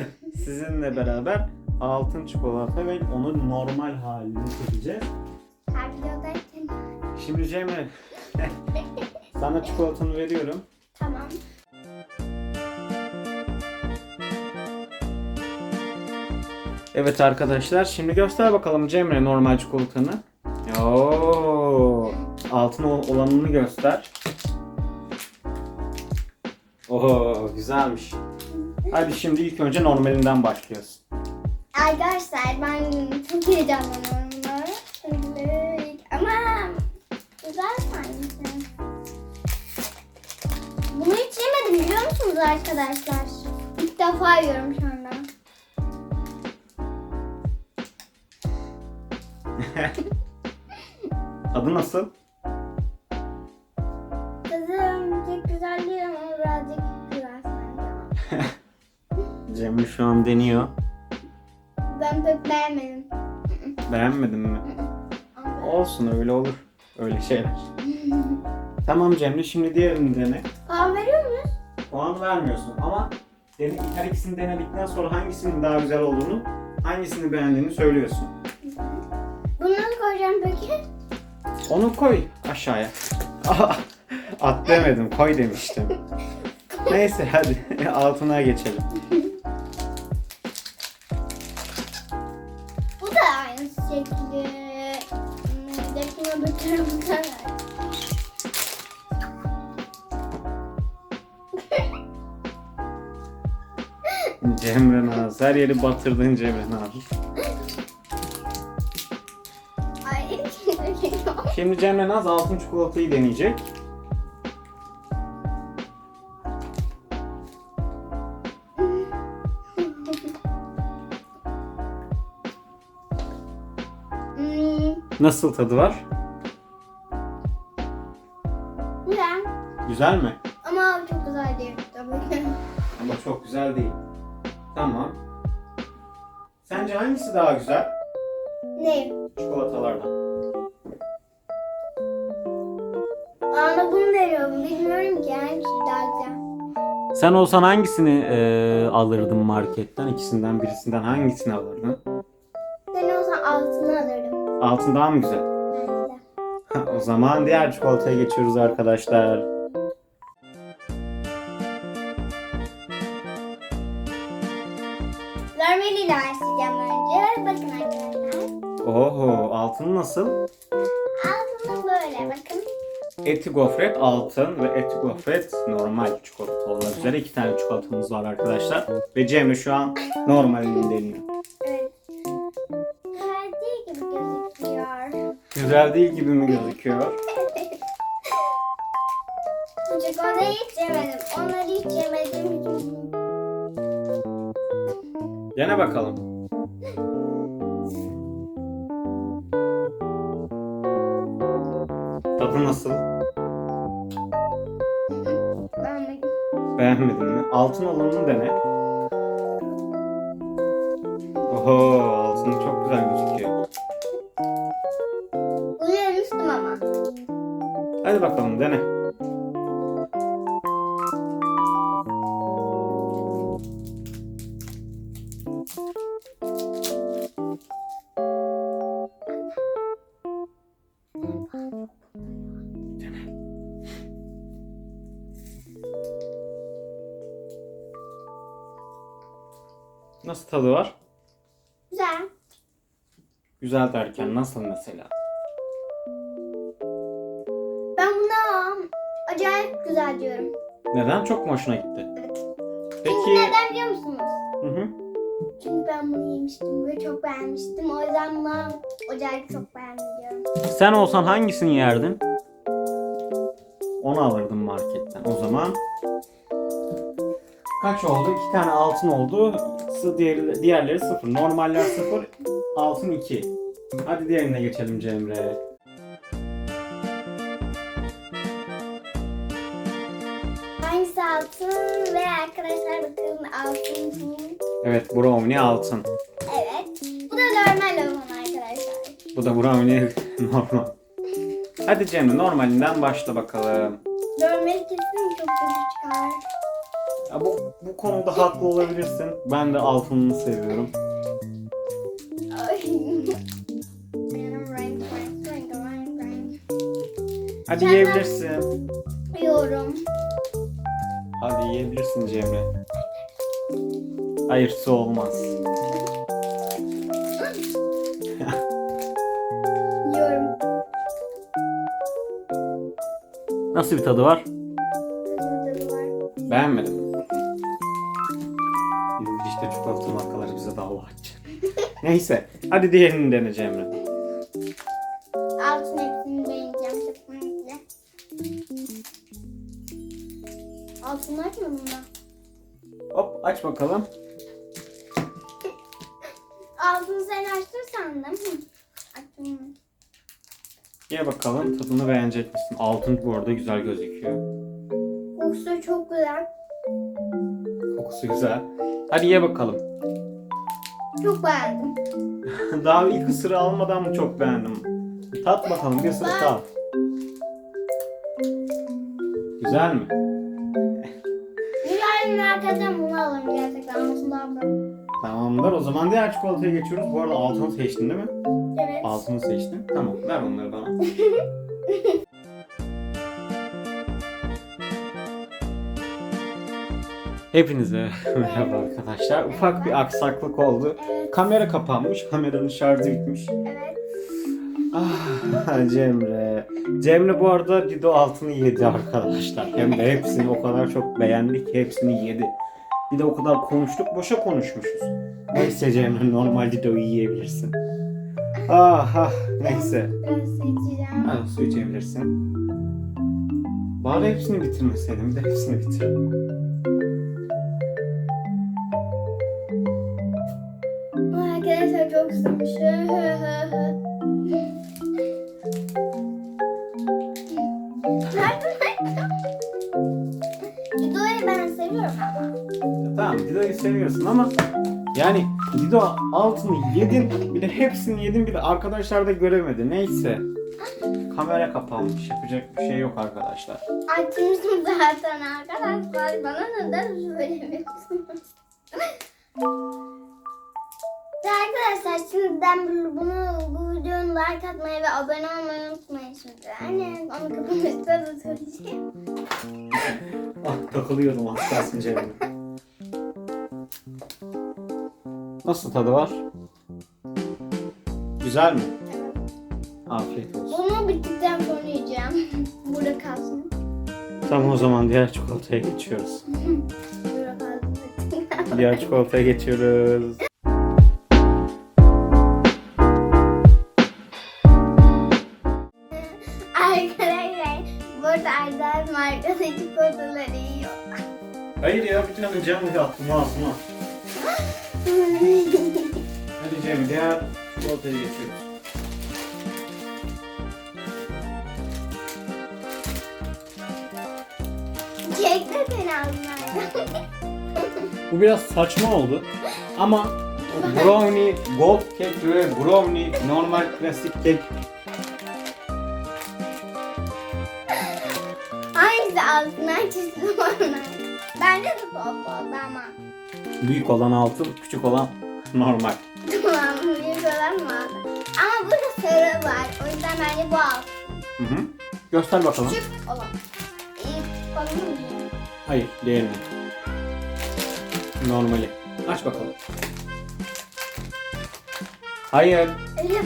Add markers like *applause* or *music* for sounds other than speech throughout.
*laughs* sizinle beraber altın çikolata ve onu normal haline çekeceğiz. Şimdi Cemre *laughs* sana çikolatanı veriyorum. Tamam. Evet arkadaşlar şimdi göster bakalım Cemre normal çikolatanı. Oo, altın ol- olanını göster. Oo güzelmiş. Hadi şimdi ilk önce normalinden başlıyoruz. Arkadaşlar ben çok heyecanlanıyorum. Ama güzel sanki. Bunu hiç yemedim biliyor musunuz arkadaşlar? İlk defa yiyorum şu anda. *laughs* Adı nasıl? Cemre şu an deniyor. Ben pek beğenmedim. Beğenmedin mi? Olsun öyle olur. Öyle şeyler. Tamam Cemre şimdi diğerini dene. Puan veriyor muyuz? Puan vermiyorsun ama dene, her ikisini denedikten sonra hangisinin daha güzel olduğunu, hangisini beğendiğini söylüyorsun. Bunu nasıl koyacağım peki? Onu koy aşağıya. *laughs* At demedim, koy demiştim. *laughs* Neyse hadi altına geçelim. Cemre Naz, her yeri batırdın Cemre Naz. Şimdi Cemre Naz altın çikolatayı deneyecek. Nasıl tadı var? güzel. Güzel mi? Ama çok güzel değil tabii ki. Ama çok güzel değil. Sence hangisi daha güzel ne? çikolatalardan? Bana bunu veriyorum. Bilmiyorum ki hangisi daha güzel. Sen olsan hangisini eee, alırdın marketten? İkisinden birisinden hangisini alırdın? Sen olsan altını alırdım. Altın daha mı güzel? Bence de. o zaman diğer çikolataya geçiyoruz arkadaşlar. Oho altın nasıl? Altını böyle bakın. Eti gofret altın ve eti gofret normal çikolata olmak üzere iki tane çikolatamız var arkadaşlar. Ve Cemre şu an normalini deniyor. Evet. Güzel değil gibi gözüküyor. Güzel değil gibi mi gözüküyor? Çikolatayı hiç yemedim. Onları hiç yemedim. Dene bakalım. Nasıl? Beğenmedin mi? Altın olanını dene. Oho altın çok güzel gözüküyor. yemiştim ama. Hadi bakalım dene. Nasıl tadı var? Güzel. Güzel derken nasıl mesela? Ben buna acayip güzel diyorum. Neden? Çok mu hoşuna gitti? Evet. Peki. Çünkü neden biliyor musunuz? Hı hı. Çünkü ben bunu yemiştim ve çok beğenmiştim. O yüzden buna acayip çok beğendim diyorum. Sen olsan hangisini yerdin? Onu alırdım marketten. O zaman kaç oldu? İki tane altın oldu. Diğeri, diğerleri sıfır. Normaller sıfır. Altın iki. Hadi diğerine geçelim Cemre. Hangisi altın ve arkadaşlar bakın altın. Evet brownie altın. Evet. Bu da normal olan arkadaşlar. Bu da brownie *laughs* normal. Hadi Cemre normalinden başla bakalım. Normal kesin çok kötü çıkar. Ya bu, bu konuda haklı olabilirsin. Ben de altınını seviyorum. Hadi Sen- yiyebilirsin. Yorum. Hadi yiyebilirsin Cemre. Hayır su olmaz. Yorum. Nasıl bir tadı var? Tadı var. Beğenmedim. Çikolata markaları bize dava açacak. Neyse. Hadi diğerini dene Cemre. Altın hepsini beğeneceğim. Çok renkli. Altın var mı? Hop aç bakalım. Altını sen açtın sandım. Hı. Açtım. Ye bakalım tadını beğenecek misin? Altın bu arada güzel gözüküyor. Kokusu çok güzel. Kokusu güzel. Hadi ye bakalım. Çok beğendim. *laughs* Daha ilk ısırığı almadan mı çok beğendim? Tat bakalım bir ısırık daha. Güzel mi? Güzel markadan bunu alırım gerçekten. Altında aldım. Tamamdır. O zaman diğer çikolataya geçiyoruz. Bu arada altını seçtin değil mi? Evet. Altını seçtin. Tamam. Ver onları bana. *laughs* Hepinize *laughs* merhaba arkadaşlar. Ufak bir aksaklık oldu. Kamera kapanmış. Kameranın şarjı bitmiş. Ah Cemre. Cemre bu arada Dido altını yedi arkadaşlar. Hem de hepsini o kadar çok beğendi ki hepsini yedi. Bir de o kadar konuştuk boşa konuşmuşuz. Neyse Cemre normal Dido'yu yiyebilirsin. Ah ah neyse. Biraz seçeceğim. Hadi su içebilirsin. Bari hepsini bitirmeseydim. De hepsini bitir. Çok sıkmış. Videoyu ben seviyorum ama. Tamam Dido'yu seviyorsun ama yani Dido altını yedin bir de hepsini yedin bir de arkadaşlar da göremedi. Neyse. Kamera kapanmış. Yapacak bir şey yok arkadaşlar. Açmışım zaten arkadaşlar. Bana neden söylemiyorsunuz? Arkadaşlar şimdiden bu- bunu bu videonun like atmayı ve abone olmayı unutmayın şimdi. Anne onu kapanışta da söyleyeceğim. *laughs* Ah takılıyordum az kalsın Cemre. Nasıl tadı var? Güzel mi? Afiyet olsun. Bunu bittikten sonra yiyeceğim. *laughs* Burada kalsın. Tamam o zaman diğer çikolataya geçiyoruz. *laughs* Burada kalsın. Diğer çikolataya geçiyoruz. Erdem markası çikolataları yiyor. Hayır ya bütün hemen Cemre'yi attım ağzıma. Hadi Cemre diğer çikolataya geçiyoruz. Kek de ağzına. *laughs* Bu biraz saçma oldu ama brownie, gold kek ve brownie normal klasik kek Hangisi altından çizdim onlar? Bence de pop oldu ama. büyük olan altın, küçük olan normal. Tamam, büyük olan mı? Ama burada sarı var. O yüzden bence bu altın. Hı hı. Göster bakalım. Küçük olan. İyi, bakalım mı? Hayır, diğerini. Normali. Aç bakalım. Hayır. Öyle.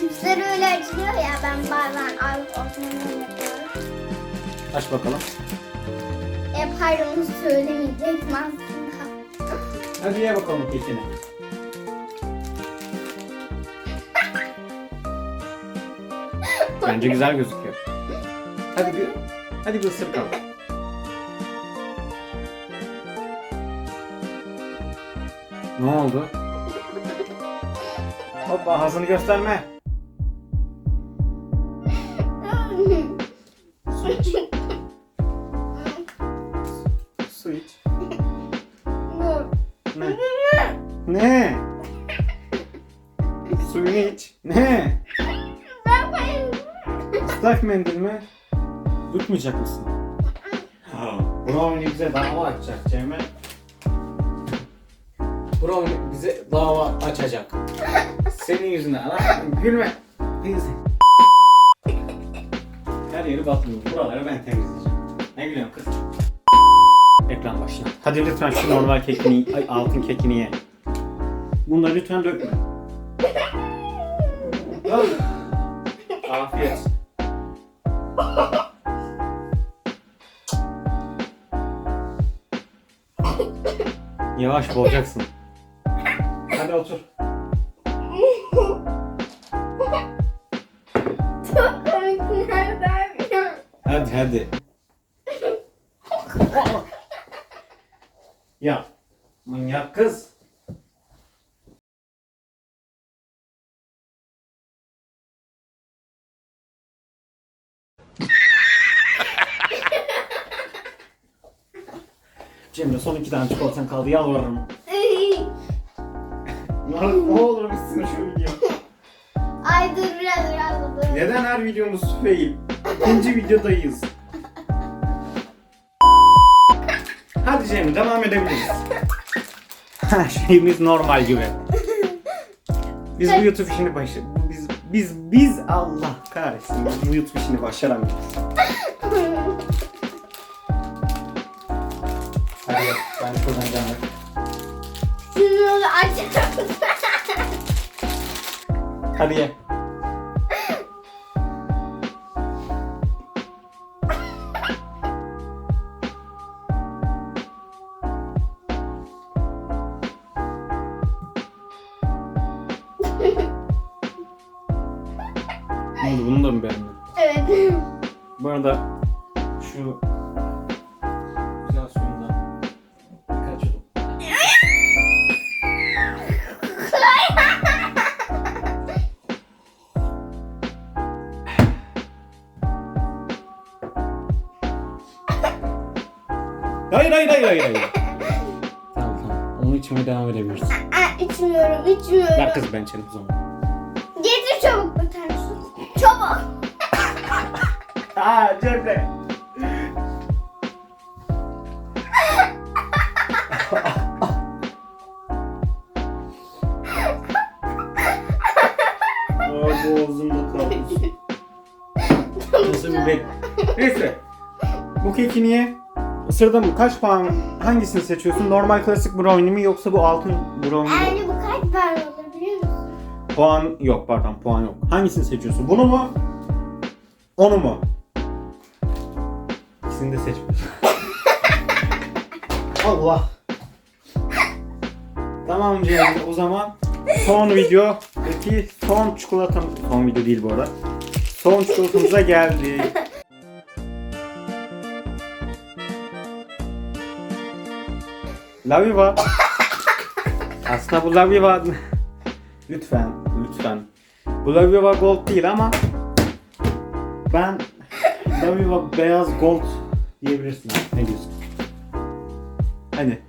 Cipsler öyle açılıyor ya ben bazen alıp ortamını yapıyorum. Aç bakalım. E pardon onu söylemeyecektim aslında. Hadi ye bakalım kekini. Bence güzel gözüküyor. Hadi bir, hadi bir ısır bakalım. Ne oldu? Hoppa ağzını gösterme. Islak mendil mi? Misin? Ha. Brownie bize dava açacak Cemre. Brownie bize dava açacak. Senin yüzünden. Lan gülme. Teyze. Her yeri batmıyor. Buraları ben temizleyeceğim. Ne gülüyorsun kız? Ekran başına. Hadi lütfen şu normal kekini, ay, altın kekini ye. Bunları lütfen dökme. Afiyet. Yavaş boğacaksın. Hadi otur. Çok. Hadi hadi. ya manyak kız. Cemre son iki tane çikolatan kaldı yalvarırım. Ne ne olur bitsin şu video. Ay dur biraz biraz dur. Neden her videomuz fail? İkinci videodayız. Hadi Cemre devam edebiliriz. Ha, Şeyimiz normal gibi. Biz bu YouTube işini başı... Biz, biz, biz Allah kahretsin. Biz bu YouTube işini başaramıyoruz. Ben şuradan canlı. Şunu aç. Hadi ye. ne oldu bunu da mı beğendin? evet. Bu arada şu Hayır hayır hayır hayır. hayır. *laughs* tamam tamam. Onu içmeye devam edebiliriz. Aa, içmiyorum, içmiyorum. Ver kız ben içerim o zaman. Getir çabuk bir tane su. Çabuk. *laughs* Aa Cemre. Aa boğazımda. Nasıl bir bek... Neyse. Bu keki niye? Sırada mı? Kaç puan? Hangisini seçiyorsun? Normal klasik brownie mi yoksa bu altın brownie mi? Yani bu kaç para olur biliyor musun? Puan yok pardon puan yok. Hangisini seçiyorsun? Bunu mu? Onu mu? İkisini de seçmiyorsun. *laughs* Allah. Tamam Cemre o zaman son video peki son çikolatam son video değil bu arada. Son çikolatamıza geldi. Laviva. *laughs* Aslında bu Laviva Lütfen, lütfen. Bu Laviva Gold değil ama ben Laviva Beyaz Gold diyebilirsin. Ne diyorsun? Hadi.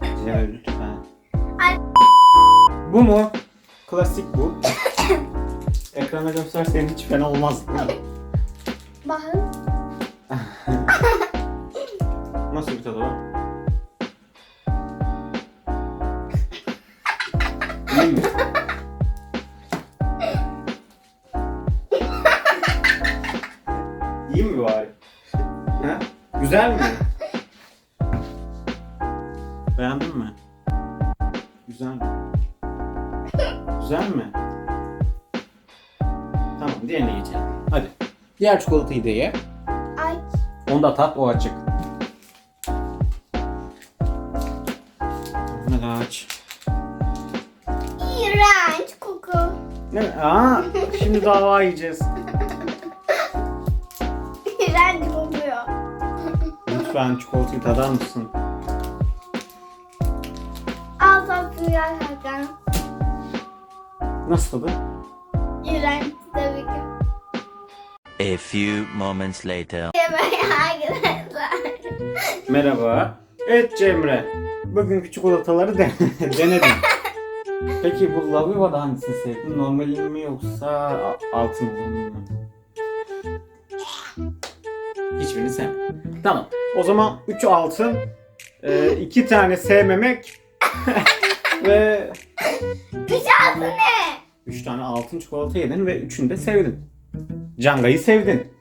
Cemre lütfen. Bu mu? Klasik bu. *laughs* Ekrana göstersen hiç fena olmaz. Bakın. *laughs* Nasıl bir tadı var? Güzel mi? Beğendin mi? Güzel mi? Güzel mi? Tamam diğerine geçelim. Hadi. Diğer çikolatayı da ye. Ay. Onu da tat o açık. Hadi aç. İğrenç koku. Ne? Aa, şimdi dava yiyeceğiz. *laughs* Lütfen çikolatayı tadar mısın? Al tatlı gel Hakan. Nasıl tadı? İğrenç tabii ki. A few moments later. Merhaba. Evet Cemre. Bugünkü çikolataları de *laughs* denedim. Peki bu Laviva'da hangisini sevdin? Normalini mi yoksa altın mı? Hiçbirini sevmedim. Tamam. O zaman 3 altın, 2 tane sevmemek *laughs* ve Üç altı ne? 3 tane altın çikolata yedin ve üçünü de sevdin. Canga'yı sevdin.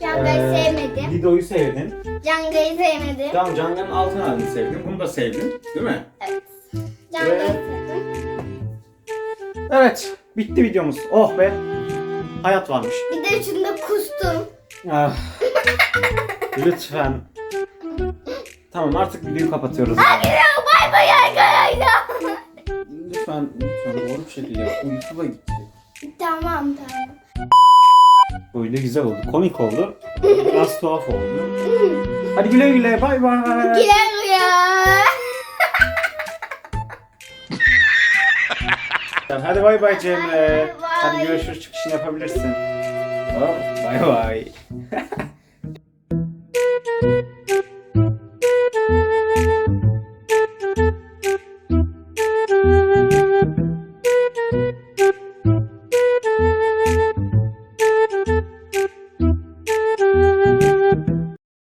Canga'yı Ee, sevmedim. Dido'yu sevdin. Canga'yı sevmedim. Tamam Canga'nın altın halini sevdin. Bunu da sevdin. Değil mi? Canga'yı Ve- sevdim. Evet. Bitti videomuz. Oh be. Hayat varmış. Bir de üçünde kustum. Ah. *laughs* Lütfen. Tamam artık videoyu kapatıyoruz. Bay bay arkadaşlar. Lütfen, lütfen doğru bir şekilde yap. Uyku da gitti. tamam tamam. Böyle güzel oldu. Komik oldu. Biraz tuhaf oldu. Hadi güle güle. Bay bay. Güle ya. Hadi bay bay Cemre. Bay bay. Hadi görüşürüz çıkışını yapabilirsin. Bay bay.